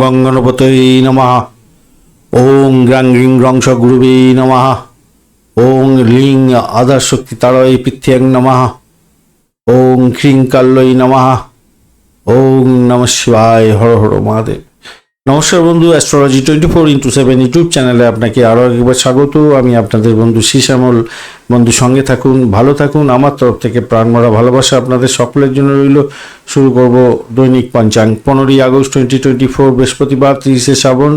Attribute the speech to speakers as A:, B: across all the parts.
A: গং গণপতয়ে নমঃ। ওং গ্রাং গ্রিং রংস গুরুবে নমঃ। ওং লিং আধার শক্তি তারয় পৃথ্যাং নমঃ। ওং ক্রিং কাল্লই নমঃ। ওং নম শিবায় হর হর মহাদেব। নমস্কার বন্ধু astrology twenty four into seven YouTube চ্যানেলে আপনাকে আরও একবার স্বাগত। আমি আপনাদের বন্ধু শ্যামল বন্ধু, সঙ্গে থাকুন, ভালো থাকুন। আমার তরফ থেকে প্রাণমরা ভালোবাসা আপনাদের সকলের জন্য রইল। শুরু করব দৈনিক পঞ্চাঙ্গ। পনেরোই আগস্ট টোয়েন্টি টোয়েন্টি ফোর বৃহস্পতিবার, তিরিশে শ্রাবণ,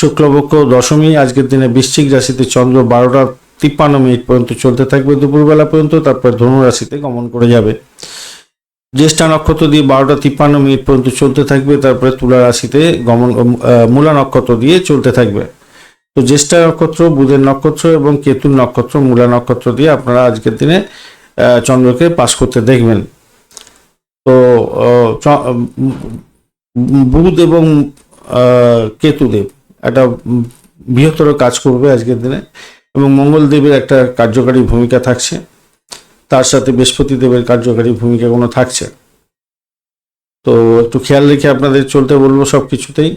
A: শুক্লপক্ষ, দশমী। আজকের দিনে বৃশ্চিক রাশিতে চন্দ্র বারোটা তিপ্পান্ন মিনিট পর্যন্ত চলতে থাকবে। দুপুরবেলা পর্যন্ত তারপর ধনু রাশিতে গমন করে যাবে। জ্যেষ্ঠা নক্ষত্র দিয়ে বারোটা তিপ্পান্ন মিনিট পর্যন্ত চলতে থাকবে, তারপরে তুলা রাশিতে গমন মূলা নক্ষত্র দিয়ে চলতে থাকবে। তো জ্যেষ্ঠা নক্ষত্র, বুধের নক্ষত্র এবং কেতুর নক্ষত্র, মূলা নক্ষত্র দিয়ে আপনারা আজকের দিনে চন্দ্রকে পাস করতে দেখবেন। তো বুধ এবং কেতুদেব একটা বৃহত্তর কাজ করবে আজকের দিনে এবং মঙ্গলদেবের একটা কার্যকারী ভূমিকা থাকছে। তার সাথে বৃহস্পতি দেবের কার্যকারী ভূমিকা কোনো থাকছে। তো একটু খেয়াল রেখে আপনাদের চলতে বলব সব কিছুতেই।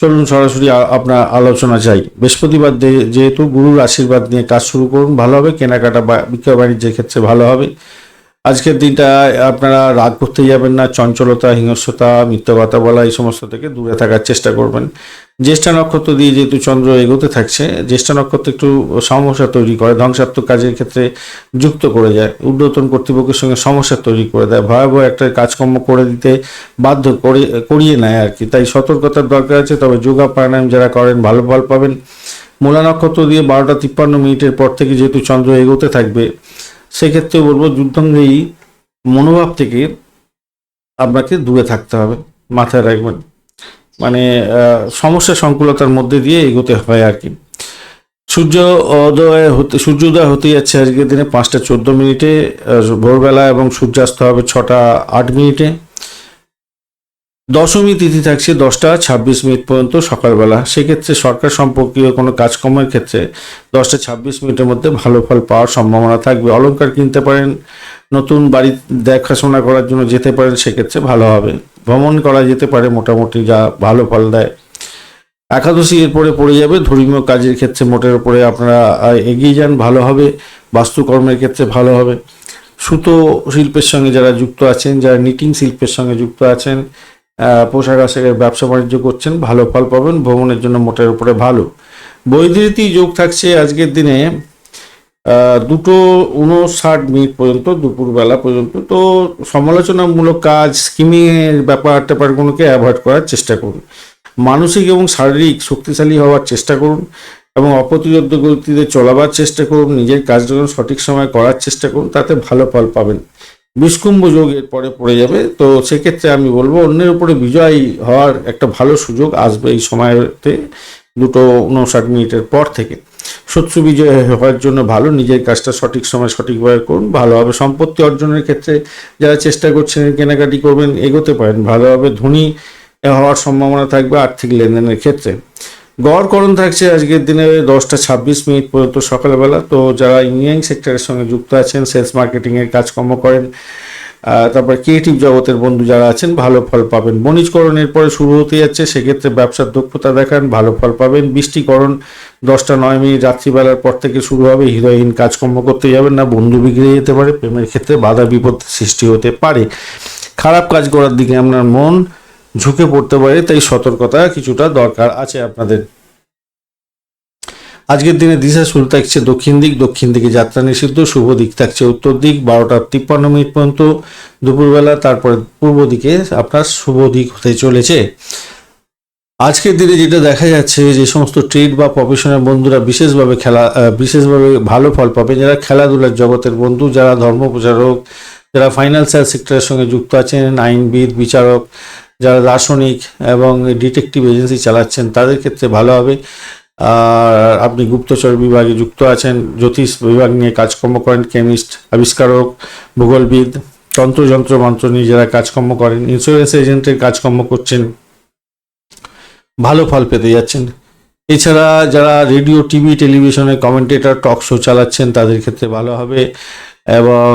A: চলুন সরাসরি আপনার আলোচনা চাই বৃহস্পতিবার যেহেতু গুরুর আশীর্বাদ নিয়ে কাজ শুরু করুন, ভালো হবে। কেনাকাটা বা বিক্রয় বাণিজ্যের ক্ষেত্রে ভালো হবে। আজকের দিনটা আপনারা রাগ করতে যাবেন না, চঞ্চলতা, হিংস্রতা মিথ্যা কথা বলা এই সমস্ত থেকে দূরে থাকার চেষ্টা করবেন। জ্যেষ্ঠা নক্ষত্র দিয়ে যেহেতু চন্দ্র এগোতে থাকছে, জ্যেষ্ঠা নক্ষত্র একটু সমস্যা তৈরি করে, ধ্বংসাত্মক কাজের ক্ষেত্রে যুক্ত করে যায়। ঊর্ধ্বতন কর্তৃপক্ষের সঙ্গে সমস্যা তৈরি করে দেয়। ভয়াবহ একটা কাজকর্ম করে দিতে বাধ্য করে, করিয়ে নেয় আর কি। তাই সতর্কতার দরকার আছে, তবে যোগা প্রাণায়াম যারা করেন ভালো ফল পাবেন। মূলা নক্ষত্র দিয়ে বারোটা তিপ্পান্ন মিনিটের পর থেকে যেহেতু চন্দ্র এগোতে থাকবে সেক্ষেত্রে বলব যুদ্ধাঙ্গেই মনোভাব থেকে আপনাকে দূরে থাকতে হবে, মাথায় রাখবেন। মানে সমস্যা সংকুলতার মধ্যে দিয়ে এগোতে হয় আর কি। সূর্য উদয় হতে সূর্যোদয় হতে যাচ্ছে আজকের দিনে পাঁচটা চোদ্দ মিনিটে ভোরবেলা এবং সূর্যাস্ত হবে ছটা আট মিনিটে। দশমী তিথি থাকছে দশটা, ছাব্বিশ মিনিট পর্যন্ত সকালবেলা। সেক্ষেত্রে সরকার সম্পর্কীয় কোনো কাজকর্মের ক্ষেত্রে দশটা, ছাব্বিশ মিনিটের মধ্যে ভালো ফল পাওয়ার সম্ভাবনা থাকবে। অলংকার কিনতে পারেন, নতুন বাড়ি দেখাশোনা করার জন্য যেতে পারেন, সেক্ষেত্রে ভালো হবে। ভ্রমণ করা যেতে পারে, মোটামুটি যা ভালো ফল দেয়। একাদশী এরপরে পড়ে যাবে। ধর্মীয় কাজের ক্ষেত্রে মোটের উপরে আপনারা এগিয়ে যান, ভালো হবে। বাস্তুকর্মের ক্ষেত্রে ভালো হবে। সুতো শিল্পের সঙ্গে যারা যুক্ত আছেন, যারা নিটিং শিল্পের সঙ্গে যুক্ত আছেন পোশাক আশাকের ব্যবসা বাণিজ্য করছেন, ভালো ফল পাবেন, ভ্রমণের জন্য মোটের উপরে ভালো। বৈদ্যুতি যোগ থাকছে আজকের দিনে দুটো উনষাট মিনিট পর্যন্ত, দুপুরবেলা পর্যন্ত। তো সমালোচনামূলক কাজ, স্কিমিংয়ের ব্যাপার ট্যাপারগুলোকে অ্যাভয়েড করার চেষ্টা করুন। মানসিক এবং শারীরিক শক্তিশালী হওয়ার চেষ্টা করুন এবং অপ্রতিরোধ গতিতে চলাবার চেষ্টা করুন, নিজের কাজগুলো সঠিক সময় করার চেষ্টা করুন, তাতে ভালো ফল পাবেন। বিষকুম্ভ যোগ এরপরে পড়ে যাবে। তো সেক্ষেত্রে আমি বলব, অন্যের উপরে বিজয়ী হওয়ার একটা ভালো সুযোগ আসবে এই সময়তে দুটো উনষাট মিনিটের পর থেকে। শত্রু বিজয় হওয়ার জন্য ভালো, নিজের কাজটা সঠিক সময় সঠিকভাবে করুন, ভালোভাবে সম্পত্তি অর্জনের ক্ষেত্রে যারা চেষ্টা করছেন, কেনাকাটি করবেন, এগোতে পারেন। ভালোভাবে ধনী হওয়ার সম্ভাবনা থাকবে আর্থিক লেনদেনের ক্ষেত্রে। গড়করণ থাকছে আজকের দিনে দশটা ছাব্বিশ মিনিট পর্যন্ত সকালবেলা। তো যারা ইঞ্জিনিয়ারিং সেক্টরের সঙ্গে যুক্ত আছেন সেলস মার্কেটিংয়ের কাজকর্ম করেন তারপর ক্রিয়েটিভ জগতের বন্ধু যারা আছেন, ভালো ফল পাবেন। বণিজকরণের পরে শুরু হতে যাচ্ছে, সেক্ষেত্রে ব্যবসার দক্ষতা দেখান, ভালো ফল পাবেন। বৃষ্টিকরণ, দশটা নয় মিনিট রাত্রিবেলার পর থেকে শুরু হবে হৃদয়হীন কাজকর্ম করতে যাবেন না, বন্ধু বিগড়ে যেতে পারে, প্রেমের ক্ষেত্রে বাধা বিপদ সৃষ্টি হতে পারে। খারাপ কাজ করার দিকে আপনার মন ঝুঁকে পড়তে পারে, তাই সতর্কতা কিছুটা দরকার আছে আপনাদের। আজকের দিনে দিশা শুরু থাকছে দক্ষিণ দিক, দক্ষিণ দিকে যাত্রা নিষিদ্ধ, শুভ দিক থাকছে উত্তর দিক, বারোটা তিপ্পান্ন মিনিট পর্যন্ত দুপুরবেলা, তারপরে পূর্ব দিকে আপনার শুভ দিক হতে চলেছে। আজকের দিনে যেটা দেখা যাচ্ছে যে সমস্ত ট্রেড বা প্রফেশনাল বন্ধুরা বিশেষভাবে খেলা বিশেষভাবে ভালো ফল পাবে। যারা খেলাধুলার জগতের বন্ধু, যারা ধর্ম প্রচারক যারা ফাইন্যান্সিয়াল সেক্টরের সঙ্গে যুক্ত আছেন, আইনবিদ, বিচারক যারা দার্শনিক এবং ডিটেকটিভ এজেন্সি চালাচ্ছেন, তাদের ক্ষেত্রে ভালো হবে। আর আপনি গুপ্তচর বিভাগে যুক্ত আছেন, জ্যোতিষ বিভাগ নিয়ে কাজকর্ম করেন, কেমিস্ট, আবিষ্কারক, ভূগোলবিদ, তন্ত্রযন্ত্র মন্ত্র নিয়ে যারা কাজকর্ম করেন ইন্স্যুরেন্স এজেন্টের কাজকর্ম করছেন, ভালো ফল পেতে যাচ্ছেন। এছাড়া যারা রেডিও টিভি টেলিভিশনে কমেন্টেটর টক শো চালাচ্ছেন, তাদের ক্ষেত্রে ভালো হবে। এবং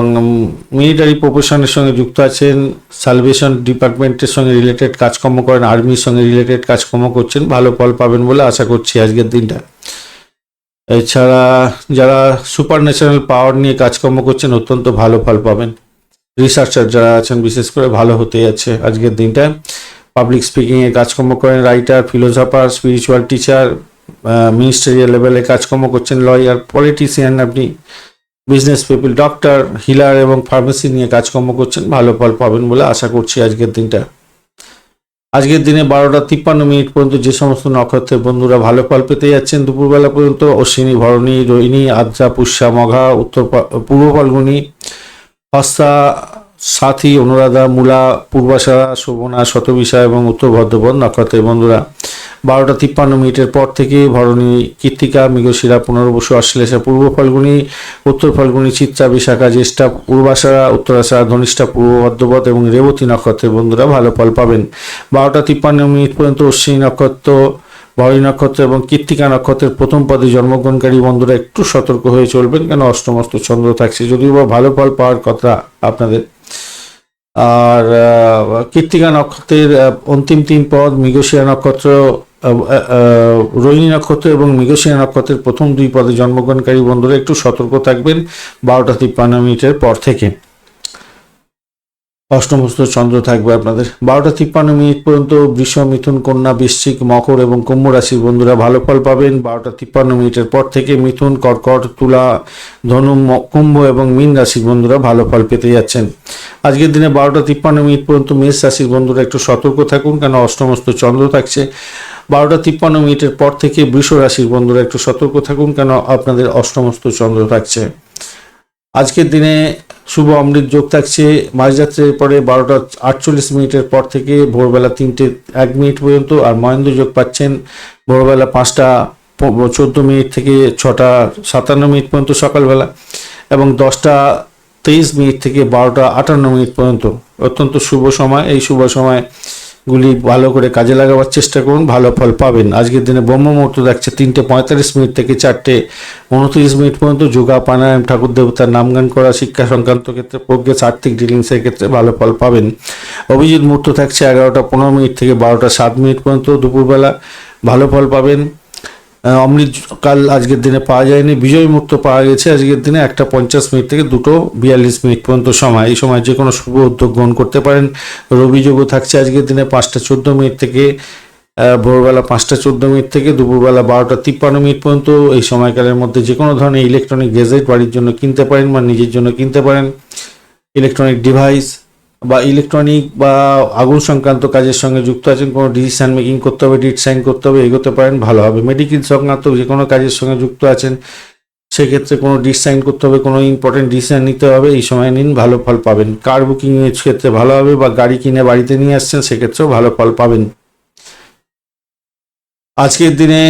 A: মিলিটারি প্রফেশনের সঙ্গে যুক্ত আছেন সালভেশন ডিপার্টমেন্টের সঙ্গে রিলেটেড কাজকর্ম করেন আর্মির সঙ্গে রিলেটেড কাজকর্ম করছেন, ভালো ফল পাবেন বলে আশা করছি আজকের দিনটা। এছাড়া যারা সুপার ন্যাচারাল পাওয়ার নিয়ে কাজকর্ম করছেন, অত্যন্ত ভালো ফল পাবেন। রিসার্চার যারা আছেন, বিশেষ করে ভালো হতে যাচ্ছে আজকের দিনটা। পাবলিক স্পিকিংয়ে কাজকর্ম করেন writer philosopher spiritual teacher ministerial লেভেলে কাজকর্ম করছেন লয়ার পলিটিশিয়ান আপনি। বিজনেস পিপল ডক্টর হিলার এবং ফার্মেসি নিয়ে কাজকর্ম করছেন, ভালো ফল পাবেন বলে আশা করছি আজকের দিনটা। আজকের দিনে বারোটা তিপ্পান্ন মিনিট পর্যন্ত যে সমস্ত নক্ষত্রের বন্ধুরা ভালো ফল পেতে যাচ্ছেন, দুপুরবেলা পর্যন্ত অশ্বিনী, ভরণী, রোহিণী, আদ্রা, পুষ্যা, মঘা, উত্তর পূর্ব ফাল্গুনি হস্তা সাথী, অনুরাধা, মূলা, পূর্বাশা, শোভনা, শতবিশা এবং উত্তর ভদ্রপদ নক্ষত্রের বন্ধুরা। বারোটা তিপ্পান্ন মিনিটের পর থেকে ভরণী কৃত্তিকা মৃগশিরা, পুনর্বসু, অশ্লেষা, পূর্ব ফাল্গুনী, উত্তর ফাল্গুনী, চিত্রা, বিশাখা, জ্যেষ্ঠা পূর্বাশারা উত্তরাশারা ধনিষ্ঠা, পূর্ব ভদ্রপদ এবং রেবতী নক্ষত্রের বন্ধুরা ভালো ফল পাবেন। বারোটা তিপ্পান্ন মিনিট পর্যন্ত অশ্বিনী নক্ষত্র, ভরণী নক্ষত্র এবং কৃত্তিকা নক্ষত্রের প্রথম পদে জন্মগ্রহণকারী বন্ধুরা একটু সতর্ক হয়ে চলবেন, কেন অষ্টমস্ত চন্দ্র থাকছে। যদিও বা ভালো ফল পাওয়ার কথা আপনাদের আর কৃত্তিকা নক্ষত্রের অন্তিম তিন পদ, মৃগশিরা নক্ষত্র রোহিণী নক্ষত্র এবং মৃগশিরা নক্ষত্রের প্রথম দুই পদে জন্মগ্রহণকারী বন্ধুরা একটু সতর্ক থাকবেন বারোটা তিপ্পান্ন মিনিটের পর থেকে। অষ্টমস্ত চন্দ্র থাকবে আপনাদের। বারোটা তিপ্পান্ন মিনিট পর্যন্ত বৃষ, মিথুন, কন্যা, বৃশ্চিক, মকর এবং কুম্ভ রাশির বন্ধুরা ভালো ফল পাবেন। বারোটা তিপ্পান্ন মিনিটের পর থেকে মিথুন, কর্কট, তুলা, ধনু কুম্ভ এবং মীন রাশির বন্ধুরা ভালো ফল পেতে যাচ্ছেন। আজকের দিনে বারোটা তিপ্পান্ন মিনিট পর্যন্ত মেষ রাশির বন্ধুরা একটু সতর্ক থাকুন কেন অষ্টমস্ত চন্দ্র থাকছে। বারোটা তিপ্পান্ন মিনিটের পর থেকে বৃষ রাশির বন্ধুরা একটু সতর্ক থাকুন কেন আপনাদের অষ্টমস্ত চন্দ্র থাকছে। আজকের দিনে শুভ অমৃত যোগ থাকছে। মাঝরাত্রের পরে বারোটা আটচল্লিশ মিনিটের পর থেকে ভোরবেলা তিনটে এক মিনিট পর্যন্ত আর মহেন্দ্র যোগ পাচ্ছেন ভোরবেলা পাঁচটা চোদ্দ মিনিট থেকে ছটা সাতান্ন মিনিট পর্যন্ত সকালবেলা এবং দশটা তেইশ মিনিট থেকে বারোটা আটান্ন মিনিট পর্যন্ত। অত্যন্ত শুভ সময়। এই শুভ সময় গুলি ভালো করে কাজে লাগাবার চেষ্টা করুন, ভালো ফল পাবেন। আজকের দিনে ব্রহ্ম মুহূর্ত দেখছে তিনটে পঁয়তাল্লিশ মিনিট থেকে চারটে উনত্রিশ মিনিট পর্যন্ত যোগা প্রাণায়াম, ঠাকুর দেবতার নামগান করা, শিক্ষা সংক্রান্ত ক্ষেত্রে প্রজ্ঞেস, আর্থিক ডিলিংসের ক্ষেত্রে ভালো ফল পাবেন। অভিজিৎ মুহূর্ত থাকছে এগারোটা পনেরো মিনিট থেকে বারোটা সাত মিনিট পর্যন্ত, দুপুরবেলা ভালো ফল পাবেন। আহ, অমৃত কাল আজকের দিনে পাওয়া যায়নি বিজয় মুহূর্ত পাওয়া গেছে আজকের দিনে একটা পঞ্চাশ মিনিট থেকে দুটো বিয়াল্লিশ মিনিট পর্যন্ত সময়। এই সময় যে কোনো শুভ উদ্যোগ গ্রহণ করতে পারেন। রবি যোগও থাকছে আজকের দিনে পাঁচটা চোদ্দ মিনিট থেকে ভোরবেলা পাঁচটা চোদ্দ মিনিট থেকে দুপুরবেলা বারোটা তিপ্পান্ন মিনিট পর্যন্ত। এই সময়কালের মধ্যে যে কোনো ধরনের ইলেকট্রনিক গেজেট বাড়ির জন্য কিনতে পারেন বা নিজের জন্য কিনতে পারেন। ইলেকট্রনিক ডিভাইস বা ইলেকট্রনিক বা আগুন সংক্রান্ত কাজের সঙ্গে যুক্ত আছেন, কোনো ডিসিশান মেকিং করতে হবে ডিট সাইন করতে হবে, এগোতে পারেন, ভালো হবে। মেডিকেল সংক্রান্ত যে কোনো কাজের সঙ্গে যুক্ত আছেন, সেক্ষেত্রে কোনো ডিট সাইন করতে হবে, কোনো ইম্পর্টেন্ট ডিসিশান নিতে হবে, এই সময় নিন, ভালো ফল পাবেন। কার বুকিংয়ের ক্ষেত্রে ভালো হবে বা গাড়ি কিনে বাড়িতে নিয়ে আসছেন, সেক্ষেত্রেও ভালো ফল পাবেন। আজকের দিনে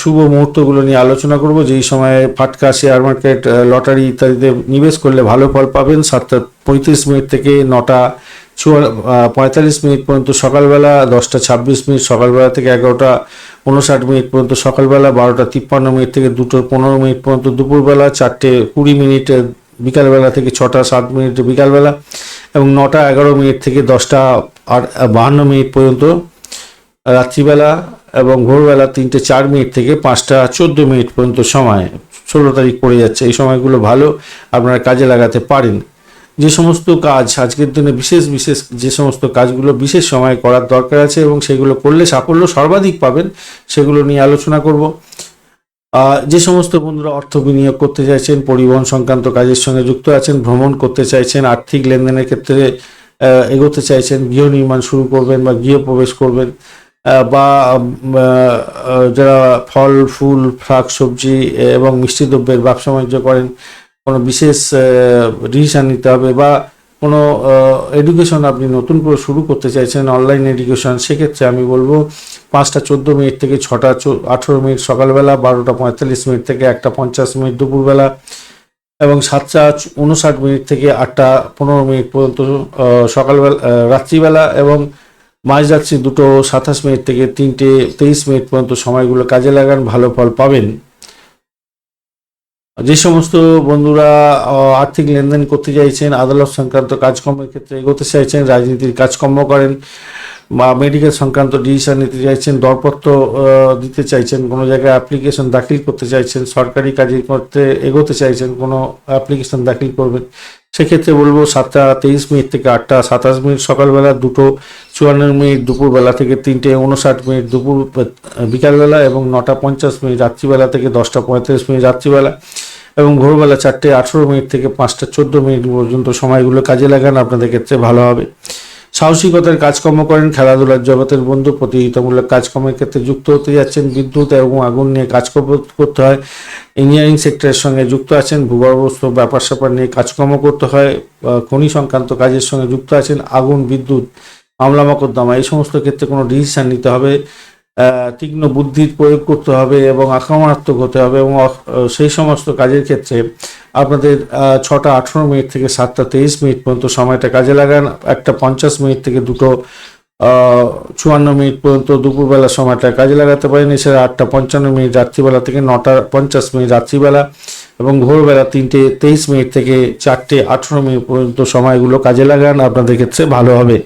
A: শুভ মুহূর্তগুলো নিয়ে আলোচনা করব। যেই সময়ে ফাটকা শেয়ার মার্কেট লটারি ইত্যাদিতে নিবেশ করলে ভালো ফল পাবেন। সাতটা পঁয়ত্রিশ মিনিট থেকে নটা পঁয়তাল্লিশ মিনিট পর্যন্ত সকালবেলা, দশটা ছাব্বিশ মিনিট সকালবেলা থেকে এগারোটা উনষাট মিনিট পর্যন্ত সকালবেলা, বারোটা তিপ্পান্ন মিনিট থেকে দুটো পনেরো মিনিট পর্যন্ত দুপুরবেলা, চারটে কুড়ি মিনিট বিকালবেলা থেকে ছটা সাত মিনিট বিকালবেলা এবং নটা এগারো মিনিট থেকে দশটা আট বাহান্ন মিনিট পর্যন্ত রাত্রিবেলা এবং ভোরবেলা তিনটে চার মিনিট থেকে পাঁচটা চোদ্দ মিনিট পর্যন্ত সময়, ষোলো তারিখ পড়ে যাচ্ছে। এই সময়গুলো ভালো আপনারা কাজে লাগাতে পারেন। যে সমস্ত কাজ আজকের দিনে বিশেষ বিশেষ যে সমস্ত কাজগুলো বিশেষ সময় করার দরকার আছে এবং সেগুলো করলে সাফল্য সর্বাধিক পাবেন, সেগুলো নিয়ে আলোচনা করব। যে সমস্ত বন্ধুরা অর্থ বিনিয়োগ করতে চাইছেন, পরিবহন সংক্রান্ত কাজের সঙ্গে যুক্ত আছেন, ভ্রমণ করতে চাইছেন, আর্থিক লেনদেনের ক্ষেত্রে এগোতে চাইছেন, গৃহ নির্মাণ শুরু করবেন বা গৃহ প্রবেশ করবেন বা যারা ফল, ফুল, শাক, সবজি এবং মিষ্টি দ্রব্যের ব্যবসা বাণিজ্য করেন, কোনো বিশেষ ডিসিশন নিতে হবে বা কোনো এডুকেশন আপনি নতুন করে শুরু করতে চাইছেন অনলাইন এডুকেশন সেক্ষেত্রে আমি বলব পাঁচটা চোদ্দ মিনিট থেকে ছটা আঠেরো মিনিট সকালবেলা, বারোটা পঁয়তাল্লিশ মিনিট থেকে একটা পঞ্চাশ মিনিট দুপুরবেলা এবং সাতটা উনষাট মিনিট থেকে আটটা পনেরো মিনিট পর্যন্ত সকালবেলা রাত্রিবেলা এবং মাঝরাত্রি দুটো সাতাশ মিনিট থেকে তিনটে তেইশ মিনিট পর্যন্ত সময়গুলো কাজে লাগান, ভালো ফল পাবেন। যে সমস্ত বন্ধুরা আর্থিক লেনদেন করতে চাইছেন, আদালত সংক্রান্ত কাজকর্মের ক্ষেত্রে এগোতে চাইছেন, রাজনীতির কাজকর্ম করেন, বা মেডিকেল সংক্রান্ত ডিসিশন নিতে চাইছেন, দরপত্র দিতে চাইছেন, কোনো জায়গায় অ্যাপ্লিকেশন দাখিল করতে চাইছেন, সরকারি কাজে করতে এগোতে চাইছেন, কোনো অ্যাপ্লিকেশন দাখিল করবেন সেক্ষেত্রে বলব সাতটা তেইশ মিনিট থেকে আটটা সাতাশ মিনিট সকালবেলা, দুটো চুয়ান্ন মিনিট দুপুরবেলা থেকে তিনটে উনষাট মিনিট দুপুর, বিকালবেলা এবং নটা পঞ্চাশ মিনিট রাত্রিবেলা থেকে দশটা পঁয়ত্রিশ মিনিট রাত্রিবেলা এবং ভোরবেলা চারটে আঠেরো মিনিট থেকে পাঁচটা চোদ্দ মিনিট পর্যন্ত সময়গুলো কাজে লাগান। আপনাদের ক্ষেত্রে ভালো হবে। সাহসিকতার কাজকর্ম করেন, খেলাধুলার জগতের বন্ধু, প্রতিযোগিতামূলক কাজকর্মের ক্ষেত্রে যুক্ত হতে যাচ্ছেন। বিদ্যুৎ এবং আগুন নিয়ে কাজকর্ম করতে হয়। ইঞ্জিনিয়ারিং সেক্টরের সঙ্গে যুক্ত আছেন। ভূগর্ভস্থ ব্যাপার স্যাপার নিয়ে কাজকর্ম করতে হয়। খনি সংক্রান্ত কাজের সঙ্গে যুক্ত আছেন। আগুন, বিদ্যুৎ মামলা মকদ্দমা এই সমস্ত ক্ষেত্রে কোনো ডিসিশন নিতে হবে। তীক্ষ্ণ বুদ্ধির প্রয়োগ করতে হবে এবং আক্রমণাত্মক হতে হবে এবং সেই সমস্ত কাজের ক্ষেত্রে আপনাদের ছটা আঠেরো মিনিট থেকে সাতটা তেইশ মিনিট পর্যন্ত সময়টা কাজে লাগান। একটা পঞ্চাশ মিনিট থেকে দুটো চুয়ান্ন মিনিট পর্যন্ত দুপুরবেলা সময়টা কাজে লাগাতে পারেন। এছাড়া আটটা পঞ্চান্ন মিনিট রাত্রিবেলা থেকে নটা পঞ্চাশ মিনিট রাত্রিবেলা এবং ভোরবেলা তিনটে তেইশ মিনিট থেকে চারটে আঠেরো মিনিট পর্যন্ত সময়গুলো কাজে লাগান। আপনাদের ক্ষেত্রে ভালো হবে।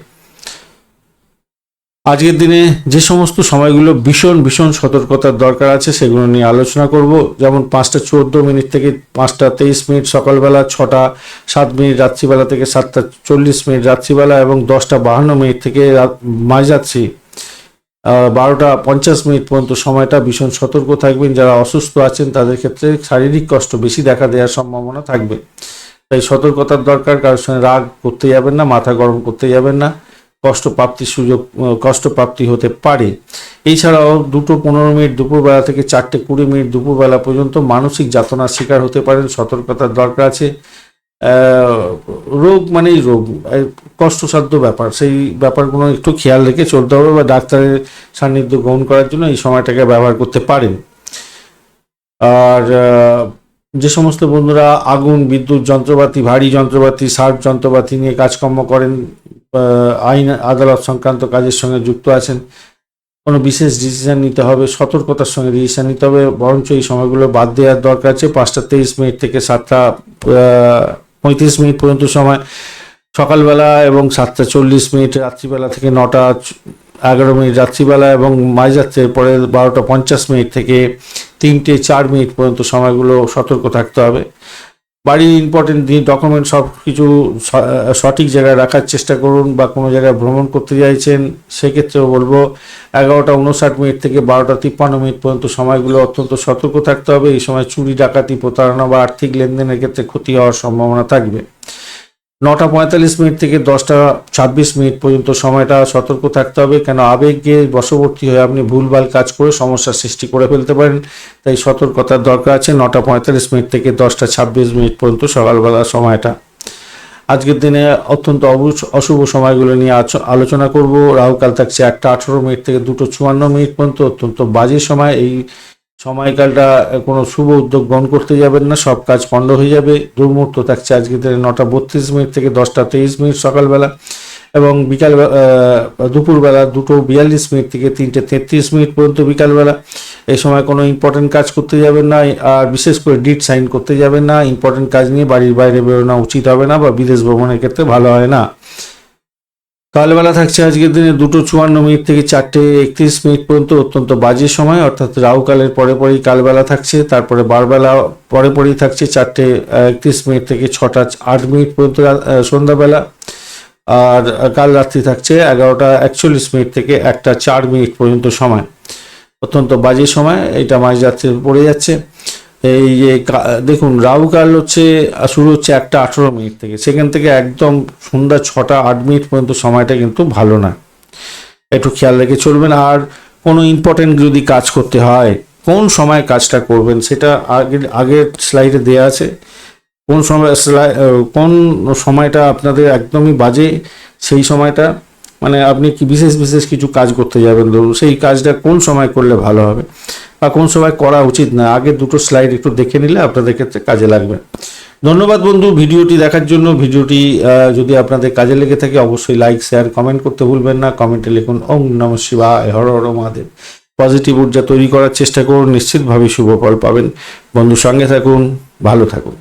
A: আজকের দিনে যে সমস্ত সময়গুলো ভীষণ ভীষণ সতর্কতার দরকার আছে, সেগুলো নিয়ে আলোচনা করব। যেমন পাঁচটা চোদ্দ মিনিট থেকে পাঁচটা তেইশ মিনিট সকালবেলা, ছটা সাত মিনিট রাত্রিবেলা থেকে সাতটা চল্লিশ মিনিট রাত্রিবেলা এবং দশটা বাহান্ন মিনিট থেকে রাত- মাঝরাত্রি বারোটা পঞ্চাশ মিনিট পর্যন্ত সময়টা ভীষণ সতর্ক থাকবেন। যারা অসুস্থ আছেন, তাদের ক্ষেত্রে শারীরিক কষ্ট বেশি দেখা দেওয়ার সম্ভাবনা থাকবে। তাই সতর্কতার দরকার, কারোর সঙ্গে রাগ করতে যাবেন না, মাথা গরম করতে যাবেন না। কষ্ট প্রাপ্তির সুযোগ কষ্টপ্রাপ্তি হতে পারে। এছাড়াও দুটো পনেরো মিনিট দুপুরবেলা থেকে চারটে কুড়ি মিনিট দুপুরবেলা পর্যন্ত মানসিক যাতনার শিকার হতে পারেন, সতর্কতার দরকার আছে। রোগ মানেই রোগ কষ্টসাধ্য ব্যাপার। সেই ব্যাপারগুলো একটু খেয়াল রেখে চলতে হবে বা ডাক্তারের সান্নিধ্য গ্রহণ করার জন্য এই সময়টাকে ব্যবহার করতে পারেন। আর যে সমস্ত বন্ধুরা আগুন, বিদ্যুৎ যন্ত্রপাতি, ভারী যন্ত্রপাতি, সার্ফ যন্ত্রপাতি নিয়ে কাজকর্ম করেন আইন, আদালত সংক্রান্ত কাজের সঙ্গে যুক্ত আছেন, কোনো বিশেষ ডিসিশন নিতে হবে, সতর্কতার সঙ্গে ডিসিশন নিতে হবে, বরঞ্চ এই সময়গুলো বাদ দেওয়ার দরকার আছে। পাঁচটা তেইশ মিনিট থেকে সাতটা পঁয়ত্রিশ মিনিট পর্যন্ত সময়। সকালবেলা এবং সাতটা চল্লিশ মিনিট, রাত্রিবেলা থেকে নটা, এগারো মিনিট রাত্রিবেলা এবং মাঝরাত্রের পরে বারোটা পঞ্চাশ মিনিট থেকে তিনটে চার মিনিট পর্যন্ত সময়গুলো সতর্ক থাকতে হবে। বাড়ির ইম্পর্টেন্ট ডকুমেন্ট সব কিছু সঠিক জায়গায় রাখার চেষ্টা করুন বা কোনো জায়গায় ভ্রমণ করতে চাইছেন, সেক্ষেত্রেও বলব এগারোটা উনষাট মিনিট থেকে বারোটা তিপ্পান্ন মিনিট পর্যন্ত সময়গুলো অত্যন্ত সতর্ক থাকতে হবে। এই সময় চুরি, ডাকাতি, প্রতারণা বা আর্থিক লেনদেনের ক্ষেত্রে ক্ষতি হওয়ার সম্ভাবনা থাকবে। নটা পঁয়তাল্লিশ মিনিট থেকে দশটা ছাব্বিশ মিনিট পর্যন্ত সময়টা সতর্ক থাকতে হবে। কেন আবেগে বশবর্তী হয়ে আপনি ভুলভাল কাজ করে সমস্যার সৃষ্টি করে ফেলতে পারেন। তাই সতর্কতার দরকার আছে নটা পঁয়তাল্লিশ মিনিট থেকে দশটা ছাব্বিশ মিনিট পর্যন্ত সকালবেলার সময়টা। আজকের দিনে অত্যন্ত অশুভ সময়গুলো নিয়ে আলোচনা করব। রাহুকাল থাকছে একটা আঠেরো মিনিট থেকে দুটো চুয়ান্ন মিনিট পর্যন্ত। অত্যন্ত বাজে সময়। এই সময়কালটা কোনো শুভ উদ্যোগ গ্রহণ করতে যাবেন না, সব কাজ পণ্ড হয়ে যাবে। দুর্মুহূর্ত থাকছে আজকে নটা বত্রিশ মিনিট থেকে দশটা তেইশ মিনিট সকালবেলা এবং বিকাল দুপুরবেলা দুটো বিয়াল্লিশ মিনিট থেকে তিনটে তেত্রিশ মিনিট পর্যন্ত বিকালবেলা। এই সময় কোনো ইম্পর্টেন্ট কাজ করতে যাবেন না, আর বিশেষ করে ডিট সাইন করতে যাবেন না। ইম্পর্টেন্ট কাজ নিয়ে বাড়ির বাইরে বেরোনো উচিত হবে না বা বিদেশ ভ্রমণের ক্ষেত্রে ভালো হয় না। কালবেলা থাকছে আজকের দিনে দুটো চুয়ান্ন মিনিট থেকে চারটে একত্রিশ মিনিট পর্যন্ত অত্যন্ত বাজে সময়, অর্থাৎ রাহুকালের পরে পরেই কালবেলা থাকছে, তারপরে বারবেলা পরে পরেই থাকছে চারটে একত্রিশ মিনিট থেকে ছটা, আট মিনিট পর্যন্ত সন্ধ্যাবেলা। আর কাল রাত্রি থাকছে এগারোটা একচল্লিশ মিনিট থেকে একটা চার মিনিট পর্যন্ত সময়। অত্যন্ত বাজে সময়, এটা মাঝরাত্রে পড়ে যাচ্ছে। এই যে দেখুন, রাহুকাল হচ্ছে, শুরু হচ্ছে একটা আঠেরো মিনিট থেকে। সেখান থেকে একদম সন্ধ্যা ছটা, আট মিনিট পর্যন্ত সময়টা কিন্তু ভালো না। একটু খেয়াল রেখে চলবেন। আর কোনো ইম্পর্টেন্ট যদি কাজ করতে হয়, কোন সময় কাজটা করবেন সেটা আগের আগের স্লাইডে দেওয়া আছে। কোন সময় কোন সময়টা আপনাদের একদমই বাজে, সেই সময়টা মানে আপনি কি বিশেষ বিশেষ কিছু কাজ করতে যাবেন? ধরুন সেই কাজটা কোন সময় করলে ভালো হবে? বা কোন সময় করা উচিত না? আগে দুটো স্লাইড একটু দেখে নিলে আপনাদের ক্ষেত্রে কাজে লাগবে। ধন্যবাদ বন্ধু ভিডিওটি দেখার জন্য। ভিডিওটি যদি আপনাদের কাজে লেগে থাকে অবশ্যই লাইক শেয়ার কমেন্ট করতে ভুলবেন না। কমেন্টে লিখুন ওম নম শিবায়, হর হর মহাদেব। পজিটিভ ঊর্জা তৈরি করার চেষ্টা করুন। নিশ্চিতভাবে শুভ ফল পাবেন। বন্ধু সঙ্গে থাকুন, ভালো থাকুন।